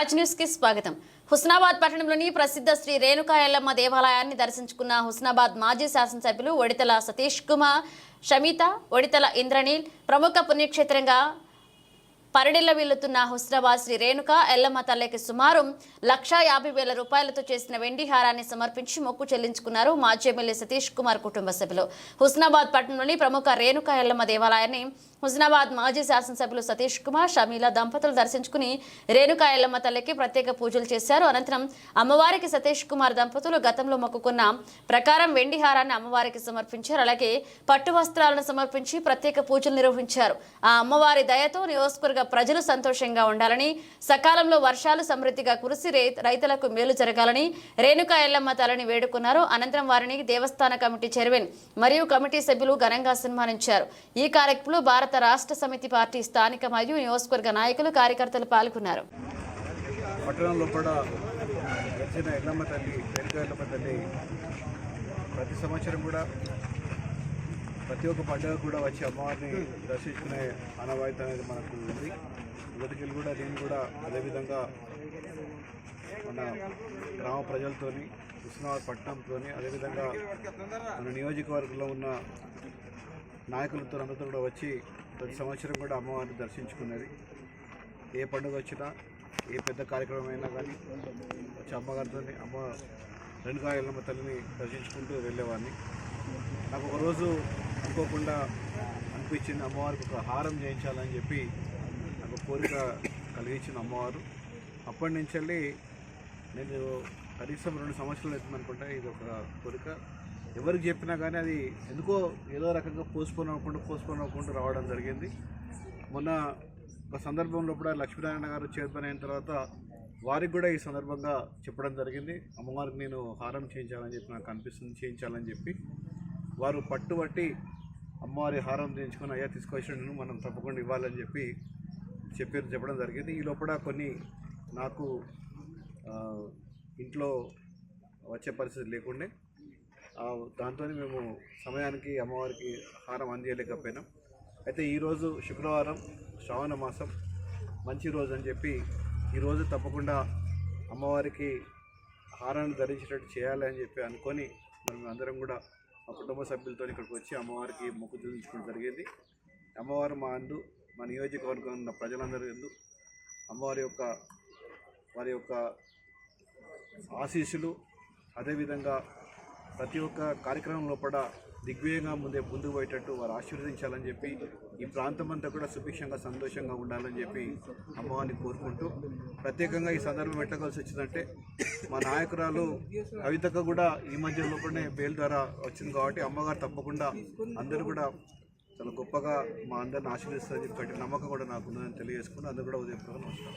రాజ్ న్యూస్కి స్వాగతం. హుస్నాబాద్ పట్టణంలోని ప్రసిద్ధ శ్రీ రేణుకా ఎల్లమ్మ దేవాలయాన్ని దర్శించుకున్న హుస్నాబాద్ మాజీ శాసనసభ్యులు ఒడితల సతీష్ కుమార్ షమిత ఒడితల ఇంద్రనీల్ ప్రముఖ పుణ్యక్షేత్రంగా పరడిల్ల వీలుతున్న హుస్నాబాద్ శ్రీ రేణుక ఎల్లమ్మ తల్లికి సుమారు లక్షా యాభై వేల రూపాయలతో చేసిన వెండి హారాన్ని సమర్పించి మొక్కు చెల్లించుకున్నారు మాజీ ఎమ్మెల్యే సతీష్ కుమార్ కుటుంబ సభ్యులు. హుస్నాబాద్ పట్టణంలోని ప్రముఖ రేణుక ఎల్లమ్మ దేవాలయాన్ని హుస్నాబాద్ మాజీ శాసనసభ్యులు సతీష్ కుమార్ షమీల దంపతులు దర్శించుకుని రేణుకా ఎల్లమ్మ తల్లికి ప్రత్యేక పూజలు చేశారు. అనంతరం అమ్మవారికి సతీష్ కుమార్ దంపతులు గతంలో మొక్కుకున్న ప్రకారం వెండి హారాన్ని అమ్మవారికి సమర్పించారు. అలాగే పట్టు వస్త్రాలను సమర్పించి ప్రత్యేక పూజలు నిర్వహించారు. ఆ అమ్మవారి దయతో నియోజకవర్గ ప్రజలు సంతోషంగా ఉండాలని సకాలంలో వర్షాలు సమృద్ధిగా కురిసి రైతులకు మేలు జరగాలని రేణుకా ఎల్లమ్మ తలని వేడుకున్నారు. అనంతరం వారిని దేవస్థాన కమిటీ చైర్మన్ మరియు కమిటీ సభ్యులు ఘనంగా సన్మానించారు. ఈ కార్యక్రమంలో భారత రాష్ట్ర సమితి పార్టీ స్థానిక మరియు నియోజకవర్గ నాయకులు కార్యకర్తలు పాల్గొన్నారు. పట్టణంలో కూడా వచ్చిన ఎల్లమ్మ తల్లి ఎల్లమ్మ తల్లి ప్రతి సంవత్సరం కూడా ప్రతి ఒక్క పండుగ కూడా వచ్చి అమ్మవారిని దర్శించుకునే ఆనవాయితీ అనేది మనకు ఉంది. మొదటికెళ్ళి కూడా నేను కూడా అదేవిధంగా మన గ్రామ ప్రజలతోని హుస్నాబాద్ పట్టణంతో అదేవిధంగా మన నియోజకవర్గంలో ఉన్న నాయకులతో అందరితో కూడా వచ్చి ప్రతి సంవత్సరం కూడా అమ్మవారిని దర్శించుకునేది. ఏ పండుగ వచ్చినా ఏ పెద్ద కార్యక్రమం అయినా కానీ వచ్చి అమ్మగారితో అమ్మ రెండు ఎల్లమ్మ తల్లిని దర్శించుకుంటూ వెళ్ళేవాడిని. నాకు ఒకరోజు అనుకోకుండా అనిపించింది అమ్మవారికి ఒక హారం చేయించాలని చెప్పి నాకు కోరిక కలిగించింది అమ్మవారు. అప్పటి నుంచి వెళ్ళి నేను కనీసం రెండు సంవత్సరాలు అవుతుంది అనుకుంటా ఇది ఒక కోరిక. ఎవరికి చెప్పినా కానీ అది ఎందుకో ఏదో రకంగా పోస్ట్పోన్ అవ్వకుండా పోస్ట్పోన్ అవ్వకుండా రావడం జరిగింది. మొన్న ఒక సందర్భంలో కూడా లక్ష్మీనారాయణ గారు చైర్మన్ అయిన తర్వాత వారికి కూడా ఈ సందర్భంగా చెప్పడం జరిగింది. అమ్మవారికి నేను హారం చేయించాలని చెప్పి నాకు అనిపిస్తుంది చేయించాలని చెప్పి. వారు పట్టుబట్టి అమ్మవారి హారం చేయించుకొని అయ్యా తీసుకొచ్చిన మనం తప్పకుండా ఇవ్వాలని చెప్పి చెప్పారు చెప్పడం జరిగింది. ఈ లోపల కొన్ని నాకు ఇంట్లో వచ్చే పరిస్థితి లేకుండే దాంతో మేము సమయానికి అమ్మవారికి హారం అందియలేకపోయినాం అయితే ఈరోజు శుక్రవారం శ్రావణ మాసం మంచి రోజు అని చెప్పి ఈరోజు తప్పకుండా అమ్మవారికి హారాన్ని ధరించేటట్టు చేయాలి అని చెప్పి అనుకొని మనం అందరం కూడా మా కుటుంబ సభ్యులతో ఇక్కడికి వచ్చి అమ్మవారికి మొక్కు చూపించుకోవడం జరిగింది. అమ్మవారు మా అందు మా నియోజకవర్గం ఉన్న ప్రజలందరూ ఎందు అమ్మవారి యొక్క వారి యొక్క ఆశీస్సులు అదేవిధంగా ప్రతి ఒక్క కార్యక్రమంలో లోపల దిగ్విజయంగా ముందే ముందుకు పోయేటట్టు వారు ఆశీర్వదించాలని చెప్పి ఈ ప్రాంతం అంతా కూడా సుభిక్షంగా సంతోషంగా ఉండాలని చెప్పి అమ్మవారిని కోరుకుంటూ ప్రత్యేకంగా ఈ సందర్భం ఎట్టగలిసి వచ్చిందంటే మా నాయకురాలు కవితకు కూడా ఈ మధ్య లోపలనే బెయిల్ ద్వారా వచ్చింది కాబట్టి అమ్మగారు తప్పకుండా అందరూ కూడా చాలా గొప్పగా మా అందరిని ఆశీర్వదిస్తారని చెప్పి నమ్మకం కూడా నాకు ఉందని తెలియజేసుకుని అందరూ కూడా ఉదయం నమస్కారం.